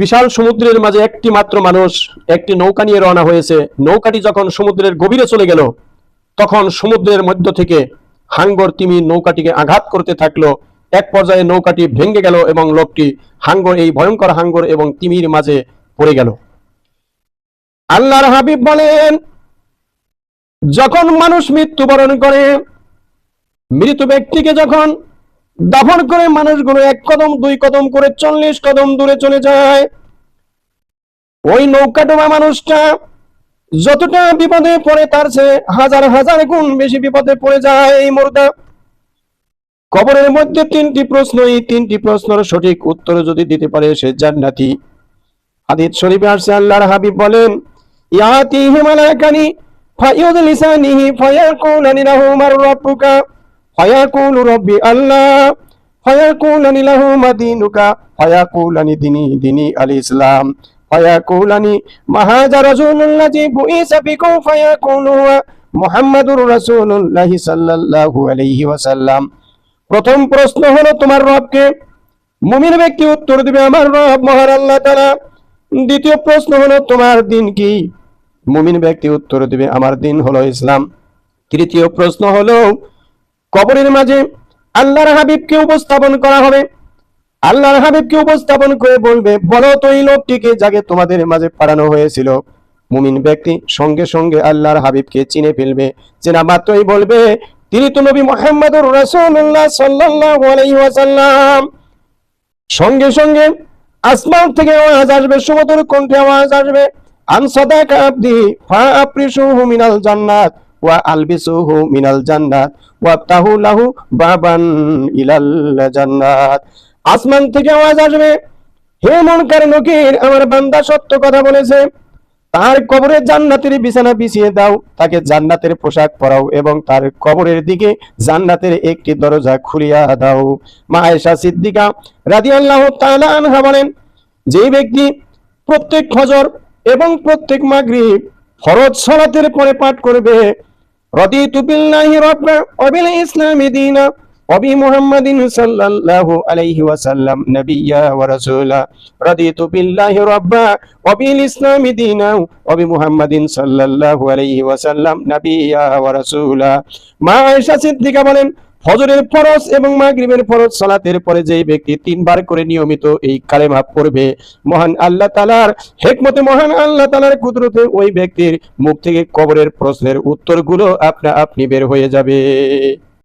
বিশাল সমুদ্রের মাঝে একটি মাত্র মানুষ একটি নৌকা নিয়ে রওনা হয়েছে। নৌকাটি যখন সমুদ্রের গভীরে চলে গেল, তখন সমুদ্রের মধ্য থেকে হাঙ্গর তিমি নৌকাটিকে আঘাত করতে থাকল। এক পর্যায়ে নৌকাটি ভেঙে গেল এবং লোকটি হাঙ্গর, এই ভয়ঙ্কর হাঙ্গর এবং তিমির মাঝে পড়ে গেল। আল্লাহর হাবিব বলেন, যখন মানুষ মৃত্যুবরণ করে, মৃত ব্যক্তিকে যখন দাফন করে মানুষগুলো এক কদম, দুই কদম করে চল্লিশ কদম দূরে চলে যায়। ওই নৌকা ডোবা মানুষটা যতটা বিপদে পড়ে তার সে হাজার হাজার গুণ বেশি বিপদে পড়ে যায় এই মুর্দা। কবরের মধ্যে তিনটি প্রশ্ন এই তিনটি প্রশ্নের সঠিক উত্তর যদি দিতে পারে সে জান্নাতি। হাদিস শরীফে আসছে, আল্লাহর হাবিব বলেন, ইয়াতিহি মালাকানি ফায়ুদলিসানিহি ফায়াকুলানি লাহু মার রাব্বুকা। ফায়াকুলু রাব্বি আল্লাহ, ফায়াকুলানি লাহু মাদিনুকা, ফায়াকুলানি দিনি দিনি আল ইসলাম, ফায়াকুলানি মাহাজা রাসূলুল্লাহি বুইসা বিকুম, ফায়াকুলু মুহাম্মাদুর রাসূলুল্লাহ সাল্লাল্লাহু আলাইহি ওয়াসাল্লাম। প্রথম প্রশ্ন হলো, তোমার রবকে মুমিন ব্যক্তি উত্তর দিবে, আমার রব মহান আল্লাহ তাআলা। দ্বিতীয় প্রশ্ন হলো, তোমার দিন কি? মুমিন ব্যক্তি উত্তর দিবে, আমার দিন হলো ইসলাম। তৃতীয় প্রশ্ন হলো কবরের মাঝে আল্লাহর হাবিবকে উপস্থাপন করা হবে। আল্লাহর হাবিবকে উপস্থাপন করে বলবে, বলো তো এই লোকটিকে যাকে তোমাদের মাঝে পাঠানো হয়েছিল। মুমিন ব্যক্তি সঙ্গে সঙ্গে আল্লাহর হাবিবকে চিনে ফেলবে। চেনা মাত্রই বলবে, তিনি তো নবী মোহাম্মদুর রাসূলুল্লাহ ওয়াসাল্লাম। সঙ্গে সঙ্গে আসমান থেকে আওয়াজ আসবে সুমধুর কণ্ঠে আওয়াজ আসবে। আন সাদাকা আবদি, ফা আপ্রিসুহু মিনাল জান্নাত। ওয়া আলবিসুহু মিনাল জান্নাত ওয়া তাহু লাহু বাবান ইলাল জান্নাত। আসমান থেকে আওয়াজ আসবে। হে মনকার নকির আমার বান্দা সত্য কথা বলেছে। তার কবরের জান্নাতের বিছানা বিছিয়ে দাও, তাকে জান্নাতের পোশাক পরাও এবং তার কবরের দিকে জান্নাতের একটি দরজা খুলিয়া দাও। মা আয়েশা সিদ্দিকা রাদিয়াল্লাহু তাআলা আনহা বলেন যেই ব্যক্তি প্রত্যেক ফজর এবং প্রত্যেক মাগরিব ফরজ সালাতের পরে পাঠ করবে। রদিতু বিল্লাহি রাব্বা ওয়া বিল ইসলামি দীনা ওয়া মুহাম্মাদিন সাল্লাল্লাহু আলাইহি ওয়াসাল্লাম নাবিয়্যা ওয়া রাসূলা। রদিতু বিল্লাহি রাব্বা ওয়া বিল ইসলামি দীনা ওয়া মুহাম্মাদিন সাল্লাল্লাহু আলাইহি ওয়াসাল্লাম নাবিয়্যা ওয়া রাসূলা। মা আয়েশা সিদ্দিকা বলেন ফজরের ফরজ এবং মাগরিবের ফরজ সালাতের পরে যেই ব্যক্তি তিনবার করে নিয়মিত এই কালেমা পড়বে, মহান আল্লাহ তালার হেকমতে, মহান আল্লাহ তালার কুদরতে ওই ব্যক্তির মুখ থেকে কবরের প্রশ্নের উত্তরগুলো আপনা আপনি বের হয়ে যাবে।